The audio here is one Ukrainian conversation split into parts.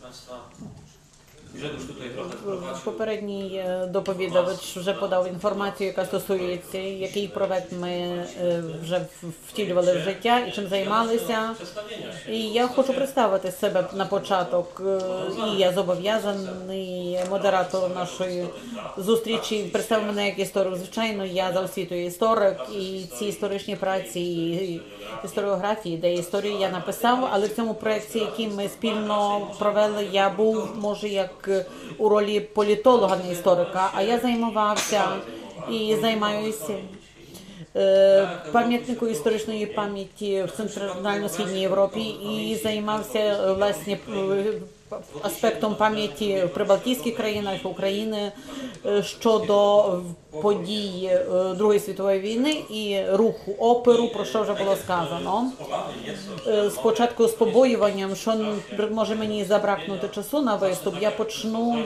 ました。Tutaj trochę wprowadził. Попередній е, доповідавеч вже подав інформацію, яка стосується, який проект ми е, вже втілювали в життя і чим займалися. І я хочу представити себе на початок. Е, І я зобов'язаний модератор нашої зустрічі представив мене як історик. Звичайно, я за освітою історик, і ці історичні праці і історіографії, де історію я написав, але в цьому проєкті, який ми спільно провели, я був може як у ролі політолога, не історика, а я займався і займаюся е, пам'ятнику історичної пам'яті в центрально-східній Європі і займався е, власне е, аспектом пам'яті в прибалтійських країнах України е, щодо подій е, Другої світової війни і руху оперу, про що вже було сказано. Е, Спочатку з побоюванням, що може мені забракнути часу на виступ, я почну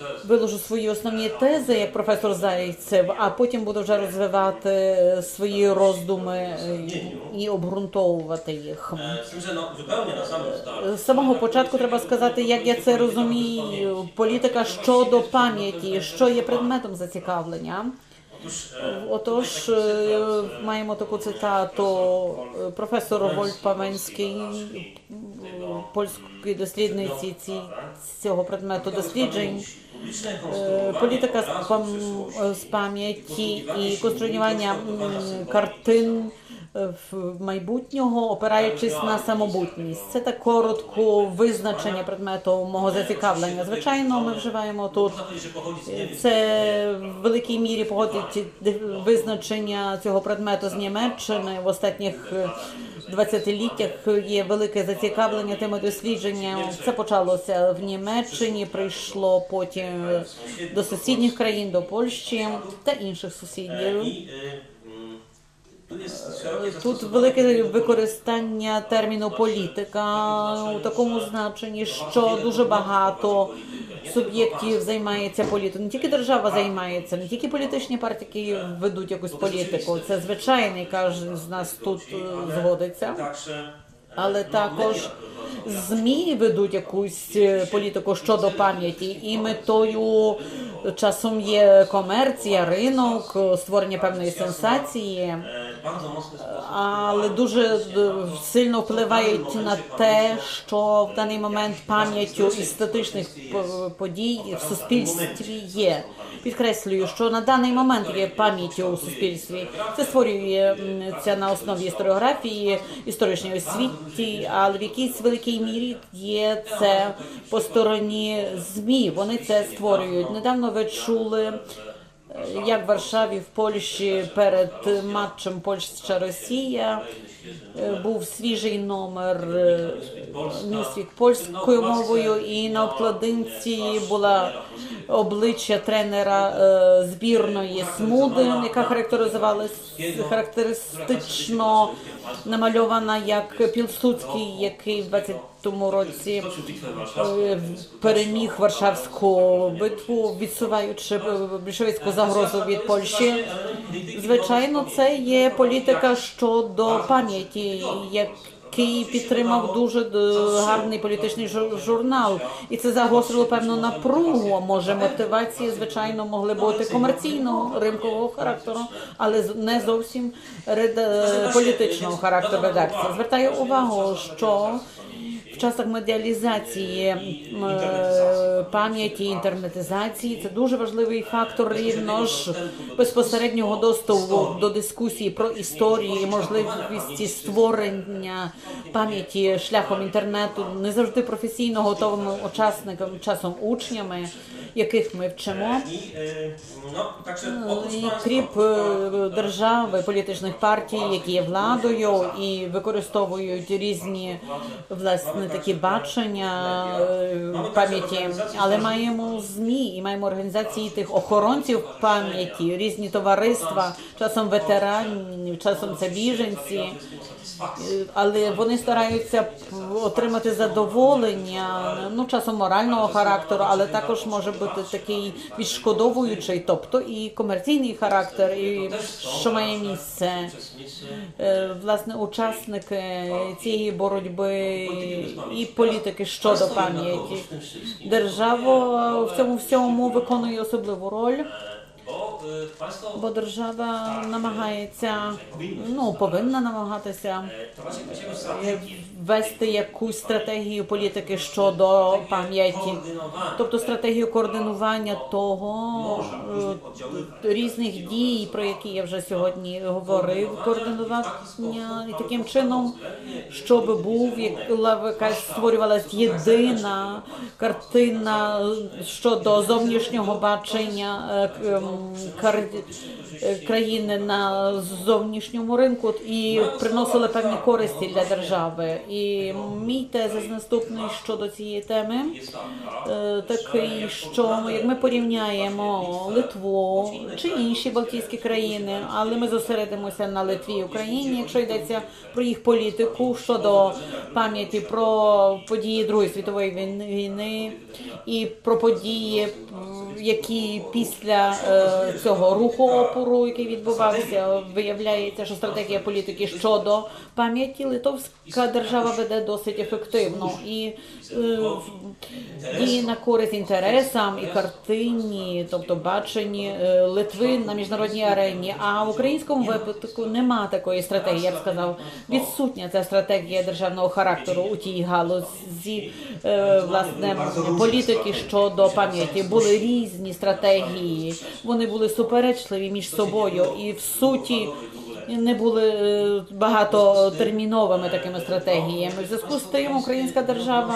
też. виложу свої основні тези як професор Зайцев, а потім буду вже розвивати е, свої роздуми і обґрунтовувати їх. З самого початку треба сказати, як я це розумію. Політика щодо пам'яті, що є предметом зацікавлення. E, Отож, е, маємо таку цитату е, професор Вольт Павенський, польської дослідниці ці, цього предмету досліджень. Е, Політика з, пам'яті і конструювання картин е, в майбутнього, опираючись на самобутність. Це так коротко визначення предмету мого зацікавлення. Звичайно, ми вживаємо тут. Це в великій мірі погодить визначення цього предмету з Німеччини в останніх е, 20-літтях є велике зацікавлення тими дослідженнями. Це почалося в Німеччині, прийшло потім до сусідніх країн, до Польщі та інших сусідів. Тут велике використання терміну політика у такому значенні, що дуже багато суб'єктів займається політикою. Не тільки держава займається, не тільки політичні партії які ведуть якусь політику. Це звичайний кожен з нас тут е, згодиться. Але також ЗМІ ведуть якусь е, політику щодо пам'яті, і метою часом є комерція, ринок, е, створення певної сенсації. але дуже е, сильно впливають на те, що в даний момент пам'яттю із подій в суспільстві є. Підкреслюю, що на даний момент є пам'яттю у суспільстві. Це створює це на основі історіографії, історичної освіті, але в якійсь великій мірі є це по стороні ЗМІ. Вони це створюють. Недавно ви чули як в Варшаві в Польщі перед матчем Польща-Росія е, був свіжий номер е, польською мовою, і на обкладинці була обличчя тренера е, збірної Смуди, яка характеризувалась характеристично намальована як Пілсудський, який в 20-му році. Е, переміг Варшавську битву, відсуваючи е, більшовицьку загрозу від Польщі. Звичайно, це є політика щодо пам'яті, який підтримав дуже е, гарний політичний жур- журнал, і це загострило певну напругу. Може, мотивації, звичайно, могли бути комерційного ринкового характеру, але не зовсім реда- політичного характеру редакції. Звертаю увагу, що в часах медіалізації е, пам'яті, інтернетизації це дуже важливий фактор рівно ж безпосереднього доступу до дискусії про історію і можливості створення пам'яті шляхом інтернету не завжди професійно готовими учасниками, часом учнями, яких ми вчимо. Oprócz І кріп е, держави, політичних партій, які є владою і використовують різні власне такі бачення е, пам'яті, але маємо змі і маємо організації тих охоронців пам'яті, різні товариства, часом ветеранів, часом це біженці. Е, Але вони стараються отримати задоволення, ну часом морального характеру, але також може бути такий відшкодовуючий, тобто і комерційний характер, і що має місце. Е, Власне, учасники цієї боротьби і політики щодо пам'яті. Держава в цьому всьому виконує особливу роль. Бо держава намагається, ну повинна намагатися е, вести якусь стратегію політики щодо пам'яті, тобто стратегію координування того е, різних дій, про які я вже сьогодні говорив, координування. І таким чином, щоб був як- якась створювалась єдина картина щодо зовнішнього бачення е, ем, країни на зовнішньому ринку і приносили певні користі для держави. І мій тезис наступний щодо цієї теми е, такий, що як ми порівняємо Литву чи інші Балтійські країни, але ми зосередимося на Литві і Україні, якщо йдеться про їх політику щодо пам'яті про події Другої світової війни і про події, які після е, цього руху опору, який відбувався, виявляється, що стратегія політики щодо пам'яті литовська держава веде досить ефективно. і діє на користь інтересам і картині, тобто баченні е, Литви на міжнародній арені. А в українському випадку нема такої стратегії. Я б сказав, відсутня ця стратегія державного характеру у тій галузі е, власне політики щодо пам'яті. Були різні стратегії, вони були суперечливі між собою і в суті. Не були багато багатотерміновими такими стратегіями. В зв'язку з тим українська держава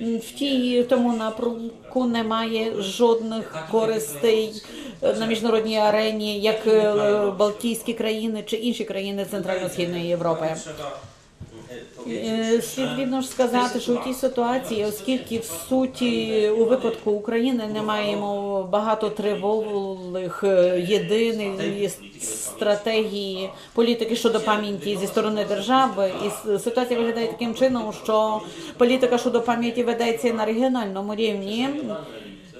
в тій в тому напрямку не має жодних користей е, на міжнародній арені, як е, Балтійські країни чи інші країни Центрально-східної Європи. Слід відно ж сказати, що у тій ситуації, оскільки в суті у випадку України не маємо багато тривалих е, єдиних стратегії політики щодо пам'яті зі сторони держави, і ситуація виглядає таким чином, що політика щодо пам'яті ведеться на регіональному рівні.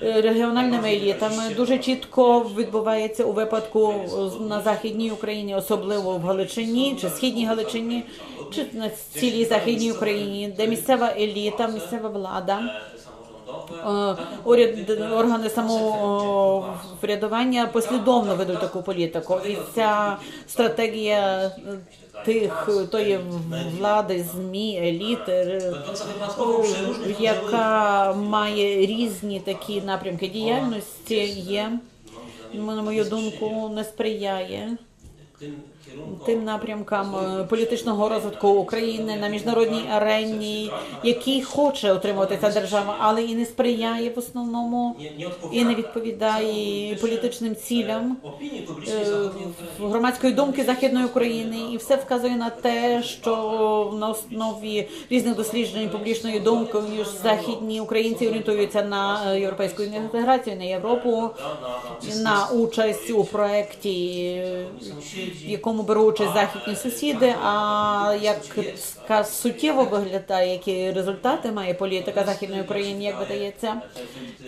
Е, Регіональними елітами. дуже чітко відбувається у випадку на західній Україні, особливо в Галичині чи східній Галичині, чи на цілій західній Україні, де місцева еліта, місцева влада, уряд, органи самоврядування послідовно ведуть таку політику. І ця стратегія е, тих тої влади, змі, еліти. е, яка має різні такі напрямки діяльності, є, на мою думку, не сприяє тим напрямкам е, політичного розвитку України на міжнародній арені, який хоче отримувати ця держава, але і не сприяє в основному і не відповідає політичним цілям е, громадської думки західної України, і все вказує на те, що на основі різних досліджень публічної думки західні українці орієнтуються на е, європейську інтеграцію, на Європу, на участь у проєкті, в якому беруть участь західні сусіди. А як суттєво виглядає, які результати має політика західної України, як видається,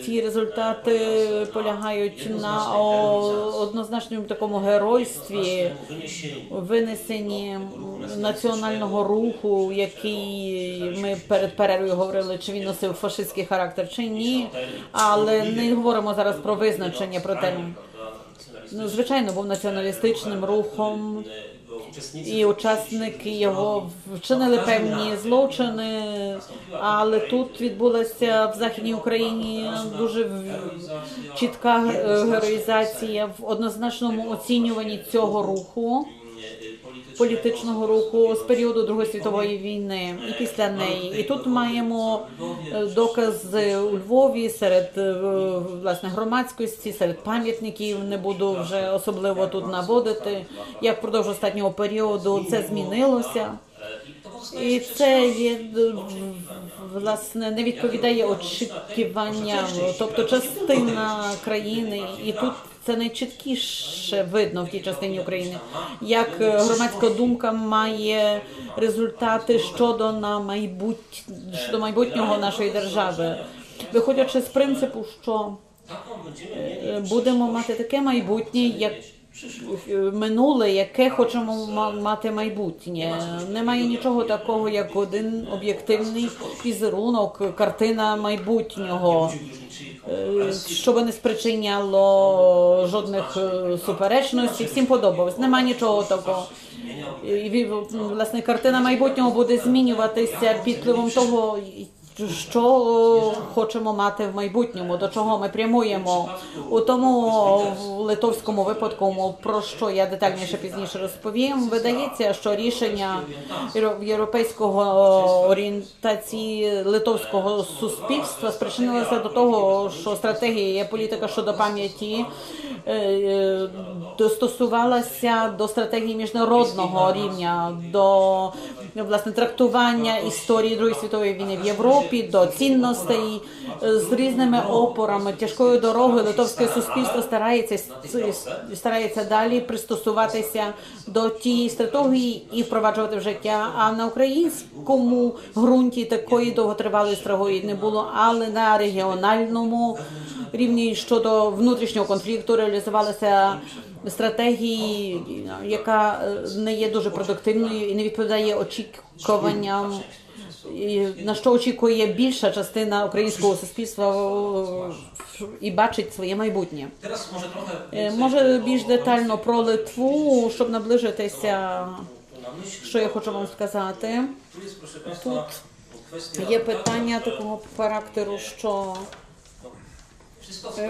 ці результати полягають на однозначному такому геройстві, винесенні національного руху, який ми перед перервою говорили, чи він носив фашистський характер, чи ні. Але не говоримо зараз про визначення про те. Ну, звичайно, був націоналістичним рухом, і учасники його вчинили певні злочини, але тут відбулася в західній Україні дуже чітка героїзація в однозначному оцінюванні цього руху. Політичного руху з періоду Другої світової війни і після неї. І тут маємо е, докази у Львові серед е, власне громадськості, серед пам'ятників. Не буду вже особливо тут наводити. Як впродовж останнього періоду це змінилося. І це є е, власне не відповідає очікуванням, тобто частина країни, і тут це найчіткіше видно в тій частині України, як е, громадська думка має результати щодо на майбут... щодо майбутнього нашої держави, виходячи з принципу, що Е, Будемо мати таке майбутнє, як е, минуле, яке хочемо ма- мати майбутнє. Немає нічого такого, як один об'єктивний візерунок, картина майбутнього. Щоб не спричиняло жодних е, суперечностей, всім подобалось. Нема нічого такого. І власне картина майбутнього буде змінюватися під впливом того, що хочемо мати в майбутньому, до чого ми прямуємо. У тому литовському випадку, про що я детальніше пізніше розповім, видається, що рішення європейського орієнтації литовського суспільства спричинилося до того, що стратегія політика щодо пам'яті е, е, достосувалася до стратегії міжнародного рівня, до власне трактування історії Другої світової війни в Європі, до цінностей е, з різними опорами, тяжкою дорогою. Литовське суспільство старається старається далі пристосуватися до тієї стратегії і впроваджувати в життя. А на українському ґрунті такої довготривалої стратегії не було, але на регіональному рівні щодо внутрішнього конфлікту реалізувалася стратегії, яка е, не є дуже продуктивною і не відповідає очікуванням. На що очікує більша частина українського суспільства е, і бачить своє майбутнє. Е, Може більш детально про Литву, щоб наближитися, що я хочу вам сказати. Kwestia Є питання такого характеру, що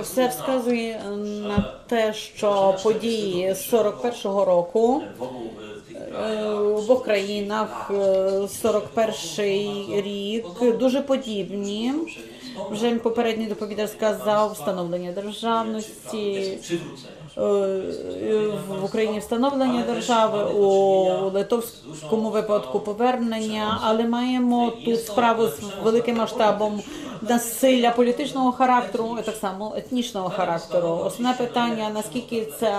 все na вказує на те, що події з 41-го року е, в обох країнах е, 41-й рік дуже подібні. Вже попередній доповідач сказав встановлення державності. Е, в Україні встановлення держави у литовському випадку повернення, але маємо тут справу з великим масштабом насилля політичного характеру, так само етнічного характеру. Основне питання: наскільки це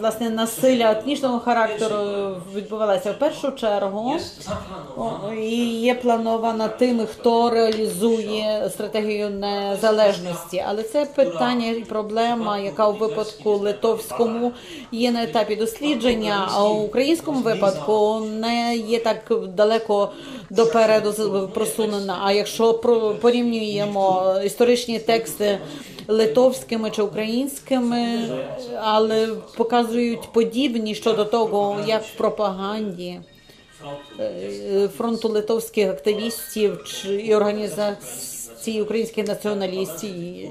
власне насилля етнічного характеру відбувалося в першу чергу. І є планована тими, хто реалізує стратегію незалежності. Але це питання і проблема, яка у випадку литовському є на етапі дослідження, а у українському випадку не є так далеко допереду просунена. А якщо про- порівнюємо історичні тексти литовськими чи українськими, але показують подібні щодо того, як в пропаганді е, фронту литовських активістів і організації українських націоналістів,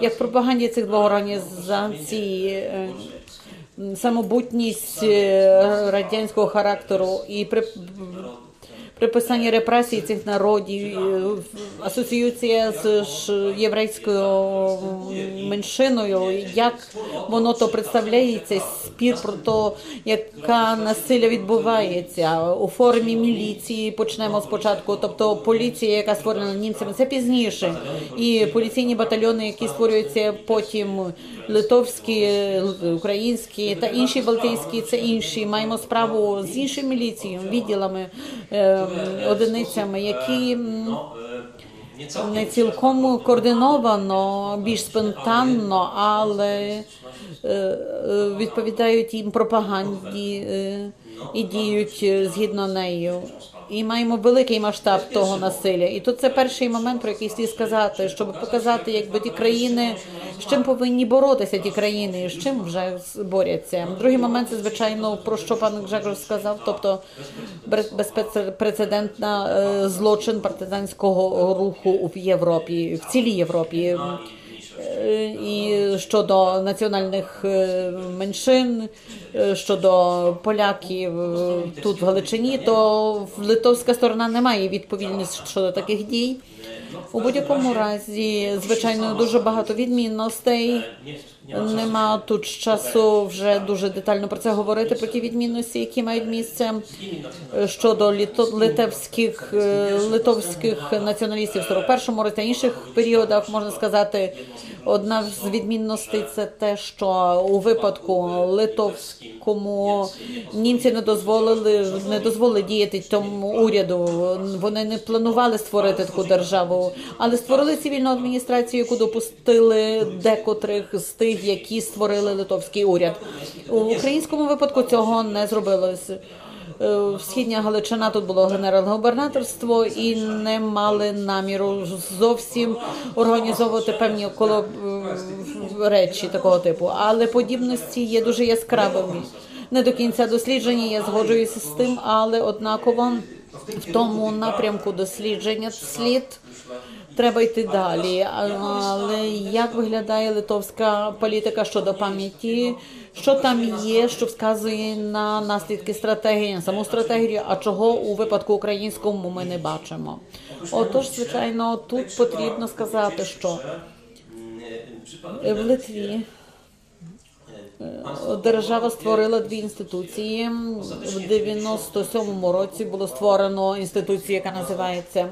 як в пропаганді цих двох організацій. е, Самобутність е, радянського характеру і при приписання репресій цих народів, е, асоціюється з єврейською меншиною, як воно то представляється, спір про те, яка насилля відбувається. У формі міліції. Почнемо спочатку, тобто поліція, яка створена німцями, це пізніше, і поліційні батальйони, які створюються потім литовські, українські та інші балтійські, це інші. Маємо справу з іншою міліцією, відділами, е, одиницями, які не цілком координовано, більш спонтанно, але е, е, відповідають їм пропаганді і діють згідно нею. І маємо великий масштаб того насилля. І тут це перший момент, про який слід сказати, щоб показати, якби ті країни, з чим повинні боротися ті країни, і з чим вже борються. Другий момент це звичайно про що пан Гжегор сказав, тобто безпрецедентна е, злочин партизанського руху в Європі, в цілій Європі. І щодо національних е, меншин, е, щодо поляків е, тут в Галичині, то литовська сторона не має відповідності щодо таких дій. У будь-якому разі, звичайно, дуже багато відмінностей. Нема тут часу вже дуже детально про це говорити, про ті відмінності, які мають місце е, щодо литовських, е, литовських націоналістів в 41-му році та інших періодах, можна сказати, одна з відмінностей це те, що у випадку литовському німці не дозволили не дозволили діяти тому уряду. Вони не планували створити таку державу, але створили цивільну адміністрацію, яку допустили декотрих з тих, які створили литовський уряд. У українському випадку цього не зробилось. Е, Східня Галичина тут було генерал-губернаторство і не мали наміру зовсім організовувати певні коло е, речі такого типу. Але подібності є дуже яскравими. Не до кінця досліджені, я згоджуюся з тим, але однаково в тому напрямку дослідження слід. Треба йти далі. Але як виглядає литовська політика щодо пам'яті? Що там є, що вказує на наслідки стратегії, на саму стратегію, а чого у випадку українському ми не бачимо? Отож, звичайно, тут потрібно сказати, що в Литві держава створила дві інституції. В 97-му році було створено інституцію, яка називається е,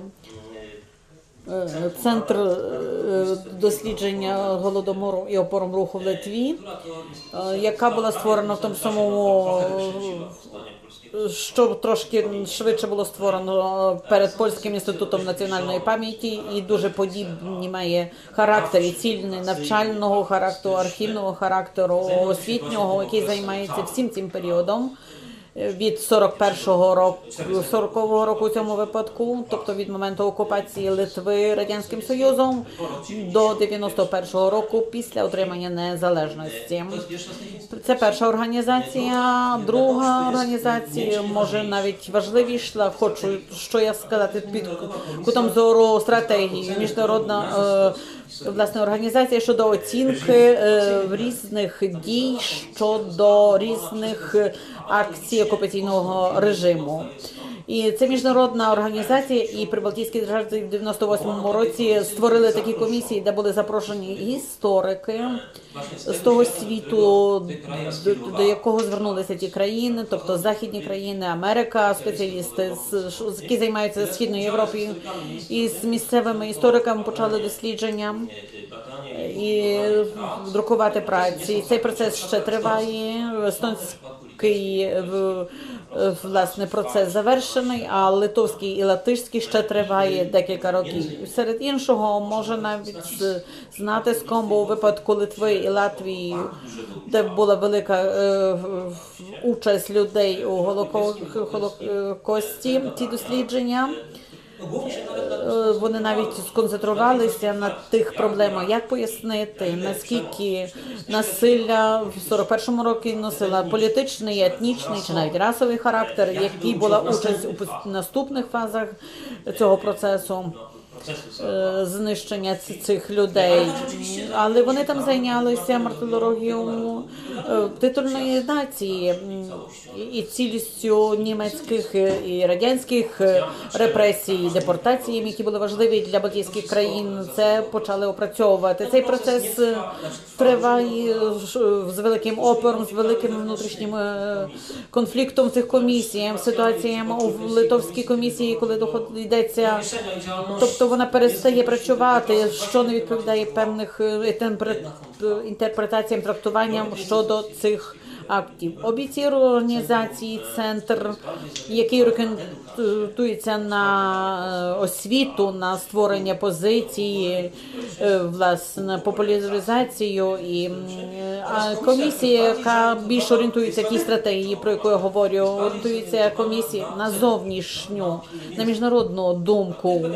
Центр е, дослідження голодомору і опором руху в Литві, е, яка була створена в тому самому, е, що трошки швидше було створено перед Польським інститутом національної пам'яті і дуже подібні має характер і цільний навчального характеру, архівного характеру, освітнього, який займається всім цим періодом від 41-го року 40-го року у цьому випадку, тобто від моменту окупації Литви радянським Союзом до 91-го року після отримання незалежності. Це перша організація. Друга організація може навіть важливіша. Хочу що я сказати під кутом зору стратегії. Міжнародна е, власне організація щодо оцінки е, різних дій щодо різних акцій окупаційного режиму. І це міжнародна організація, і Прибалтійські держави в 98-му році створили такі комісії, де були запрошені історики з того світу, до, якого звернулися ті країни, тобто західні країни, Америка, спеціалісти, які займаються східною Європою, і з місцевими істориками почали дослідження і друкувати праці. Цей процес ще триває. Естонський власне процес завершений, а литовський і латишський ще триває декілька років. Серед іншого, може навіть з, з натиском, у випадку Литви і Латвії, де була велика е, участь людей у Голоко- Голокості, ці дослідження. Е, Вони навіть сконцентрувалися на тих проблемах, як пояснити, наскільки насилля в 41-му році носила політичний, етнічний чи навіть расовий характер, який була участь у наступних фазах цього процесу знищення цих людей. Але вони там зайнялися мартирологією е, титульної нації і- цілістю німецьких е, і радянських е, репресій, депортаціями, які були важливі для балтійських країн. Це почали опрацьовувати. Цей процес е, триває з великим опором, з великим внутрішнім е, конфліктом цих комісій, ситуаціям у литовській комісії, коли йдеться. Тобто вона перестає працювати, що не відповідає певних е, е, інтерпретаціям, трактуванням щодо цих актів. Обіці організації, центр, який орієнтується на е, освіту, на створення позиції, е, власне, популяризацію і комісія, яка більш орієнтується тій стратегії, про яку я говорю, орієнтується комісія на зовнішню, на міжнародну думку.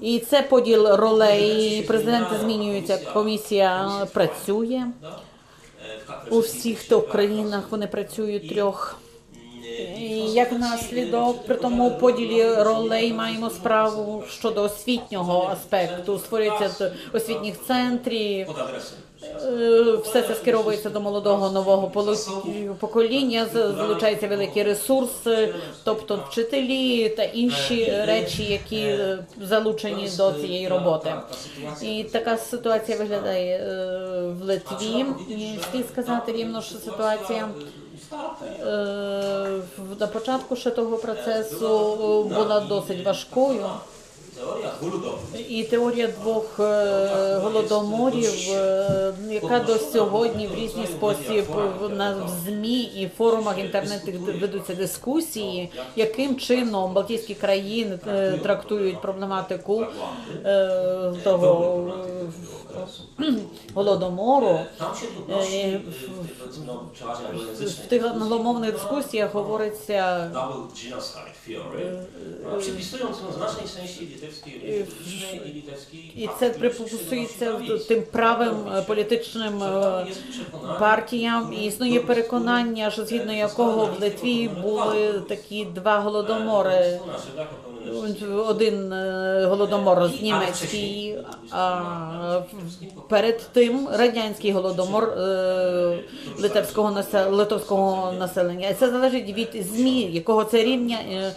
І це поділ ролей. Президенти змінюються, комісія працює у всіх тих країнах. Вони працюють трьох. І як наслідок при тому поділі ролей маємо справу щодо освітнього аспекту. Створюється освітніх центрів. Е, Все це скеровується до молодого нового покоління. з- Залучаються великі ресурси, тобто вчителі та інші речі, які е, залучені до цієї роботи. І така ситуація виглядає е, в Литві. І слід сказати рівно, що ситуація. Е, На початку ще того процесу е, була досить важкою. І теорія двох е, голодоморів, е, яка до сьогодні в різний спосіб на ЗМІ і форумах інтернету ведуться дискусії, яким чином Балтійські країни е, трактують проблематику того голодомору. В тих англомовних дискусіях говориться przypisując znacznej części litewskiej і це припустується тим правим е, політичним е, партіям і існує переконання, що згідно якого в Литві були такі два голодомори. Один е, голодомор з німецький, а перед тим радянський голодомор е, литовського литовського населення. Це залежить від змі, якого це рівня. Е,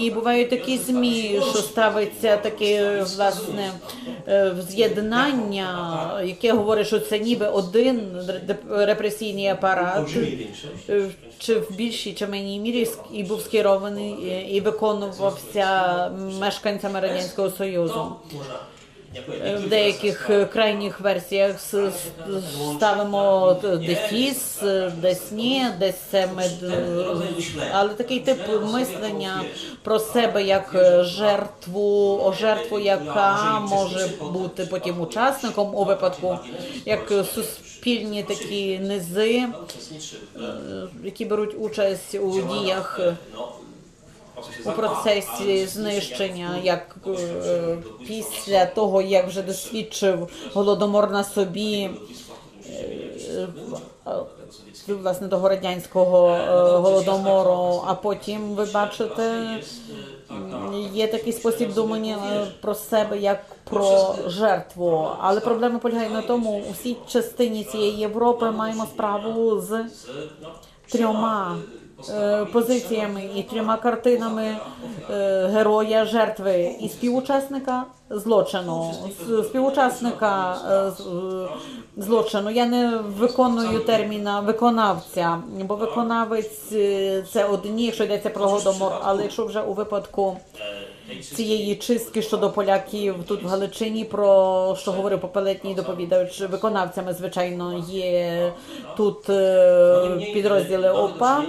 І бувають такі змі, що ставиться таке власне е, з'єднання, яке говорить, що це ніби один реп- репресійний апарат. Е, Чи в більшій чи меншій мірі і був скерований е, і виконувався мешканцями радянського союзу. Е, В деяких е, крайніх версіях ставимо дефіс, е, десь ні, десь це мед... Але такий тип мислення про себе як е, жертву, о жертву, яка може бути потім учасником у випадку, як е, суспільні такі низи, е, які беруть участь у діях у процесі знищення, як е, після того, як вже досвідчив голодомор на собі е, е, власне того радянського голодомору. А потім ви бачите, є такий спосіб думання про себе як про жертву. Але проблема полягає на тому, у всій частині цієї Європи маємо справу з трьома позиціями і трьома картинами е, героя жертви і співучасника злочину. Співучасника е, е, злочину. Я не виконую терміна виконавця, бо виконавець е, це одні, якщо йдеться про Годомор, але якщо вже у випадку цієї чистки щодо поляків тут в Галичині, про що говорив попередній доповідач, виконавцями, звичайно, є тут е, підрозділи ОПА.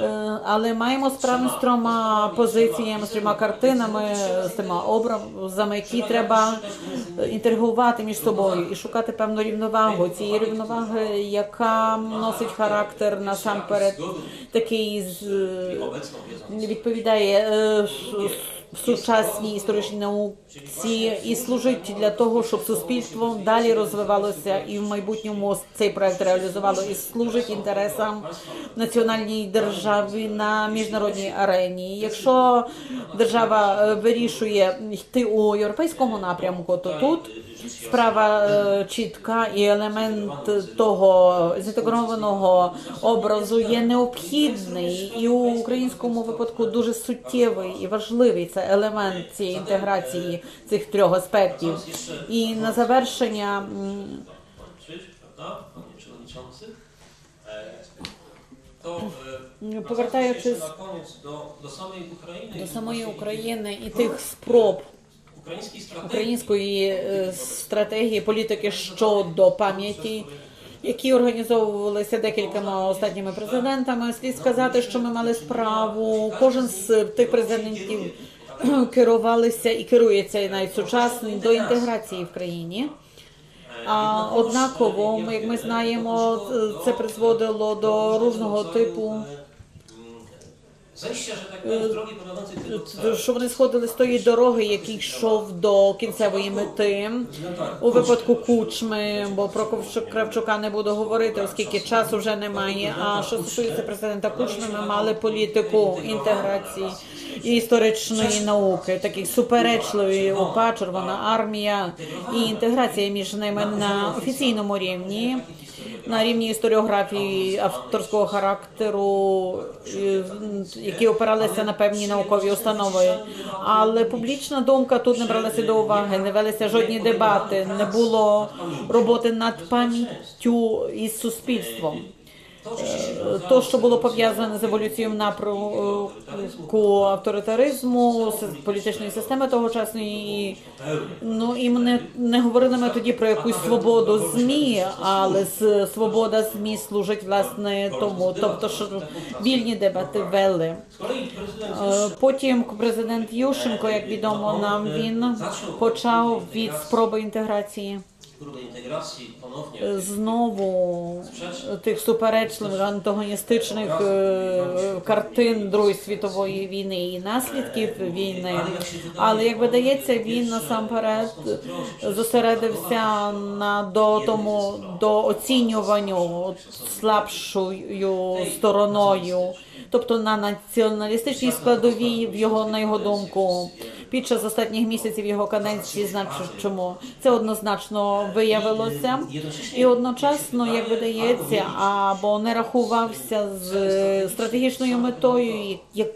Е, Але маємо справу з трьома позиціями, з трьома картинами, з трьома образами, які треба інтегрувати між собою і шукати певну рівновагу. Цієї рівноваги, яка носить характер насамперед такий відповідає е, с- сучасній історичній науці і служить для того, щоб суспільство далі розвивалося і в майбутньому цей проект реалізувало і служить інтересам національній держави на міжнародній арені. Якщо держава е, вирішує йти у європейському напрямку, то тут справа е, чітка і елемент того зінтегрованого образу є необхідний і у українському випадку дуже суттєвий і важливий це елемент цієї інтеграції цих трьох аспектів. І на завершення Ukrainy. до самої України і тих спроб Ukraińskiej strategii. української е, стратегії політики щодо пам'яті, які організовувалися декількома останніми президентами. Слід сказати, що ми мали справу. Кожен з тих президентів керувалися і керується і навіть сучасний до інтеграції в країні. А однаково, як ми знаємо, це призводило до різного типу Zejścia, że tak powiem, z drogi що вони сходили з тої дороги, який йшов до кінцевої мети. У випадку кучми, бо про Кравчука не буду говорити, оскільки часу вже немає. А що стосується президента Кучми, ми мали політику інтеграції і історичної науки, таких суперечливі УПА, Червона армія і інтеграція між ними на офіційному рівні. На рівні історіографії авторського характеру, які опиралися на певні наукові установи. Але публічна думка тут не бралася до уваги, не велися жодні дебати, не було роботи над пам'яттю із суспільством. Е, То, що було пов'язане з еволюцією напрямку авторитаризму, політичної системи тогочасної. І, ну і ми не, не говорили ми тоді про якусь свободу ЗМІ, але свобода ЗМІ служить власне тому, тобто що вільні дебати вели. Е, Потім президент Ющенко, як відомо нам, він почав від спроби інтеграції е, знову тих суперечливих антагоністичних е, картин Другої світової війни і наслідків війни. Але як видається, він насамперед зосередився на до тому до оцінюванню слабшою стороною, тобто на націоналістичній складовій в його на його думку. Під час останніх місяців його каденції значить чому це однозначно виявилося, і одночасно, як видається, або не рахувався з стратегічною метою, як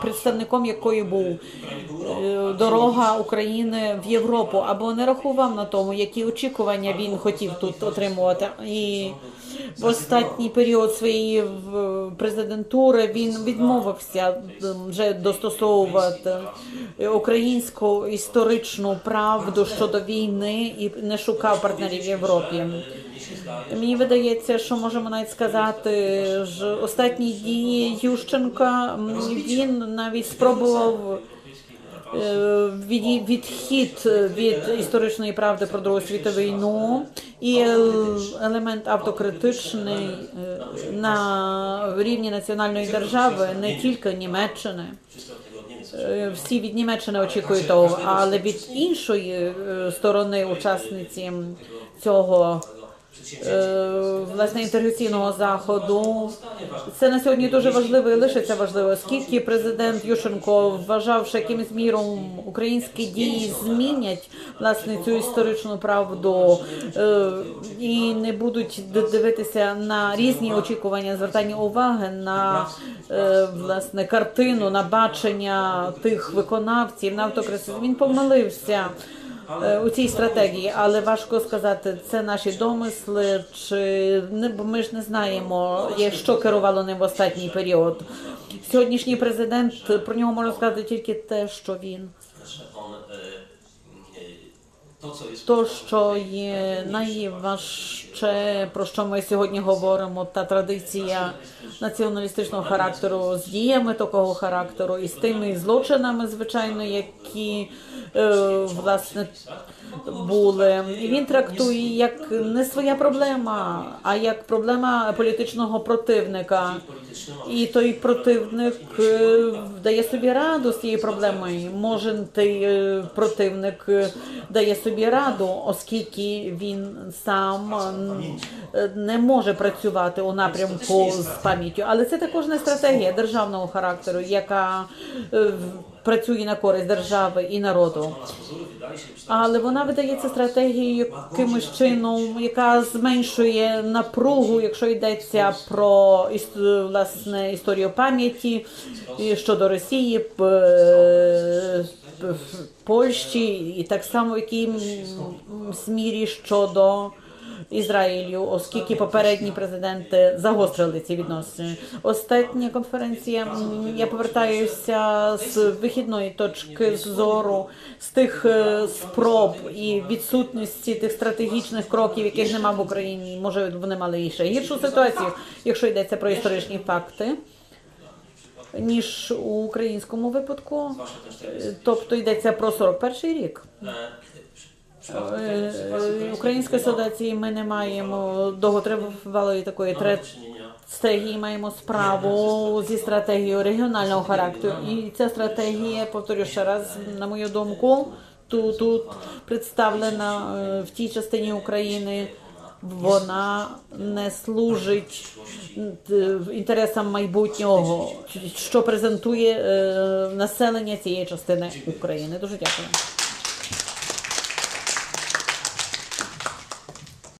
представником якої був е, дорога України в Європу, або не рахував на тому, які очікування він хотів тут отримувати. І в останній період своєї президентури він відмовився вже достосовувати українську історичну правду щодо війни і не шукав партнерів в Європі. Мені видається, що можемо навіть сказати, що останні дії Ющенка він навіть спробував е, від- відхід від історичної правди про Другу світову війну і елемент автокритичний е, на рівні національної держави, не тільки Німеччини. Е, Всі від Німеччини очікують того, але від іншої е, сторони учасниці цього е, власне інтеграційного заходу. Це на сьогодні дуже важливо і лишиться важливо, оскільки президент Ющенко вважав, що якимось міром українські дії змінять власне цю історичну правду е, і не будуть дивитися на різні очікування, звертання уваги на е, власне картину, на бачення тих виконавців на автократизм. Він помилився е, у цій стратегії, але важко сказати, це наші домисли, чи не бо ми ж не знаємо, що керувало ним в останній період. Сьогоднішній президент про нього можна сказати тільки те, що він то, що є найважче, про що ми сьогодні говоримо, та традиція націоналістичного характеру з діями такого характеру і з тими злочинами, звичайно, які е, власне були. І він трактує як не своя проблема, а як проблема політичного противника. І той противник е, дає собі раду з цією проблемою. Може, той е, противник е, дає собі раду, оскільки він сам не може працювати у напрямку з пам'яттю. Але це також не стратегія державного характеру, яка працює на користь держави і народу. Але вона видається стратегією якимось чином, яка зменшує напругу, якщо йдеться про власне історію пам'яті щодо Росії, Польщі, і так само в якійсь мірі щодо. Ізраїлю, оскільки попередні президенти загострили ці відносини. Остання конференція. Я повертаюся з вихідної точки зору з тих е, спроб і відсутності тих стратегічних кроків, яких нема в Україні. Може, вони мали і ще гіршу ситуацію, якщо йдеться про історичні факти, ніж у українському випадку. Е, Тобто йдеться про 41 рік. Української ситуації ми не маємо довготривалої такої стратегії маємо справу зі стратегією. регіонального характеру. І ця стратегія, повторю ще раз, на мою думку, тут, тут представлена е, в тій частині України. Вона не служить інтересам майбутнього, що презентує е, населення цієї частини України. Дуже дякую.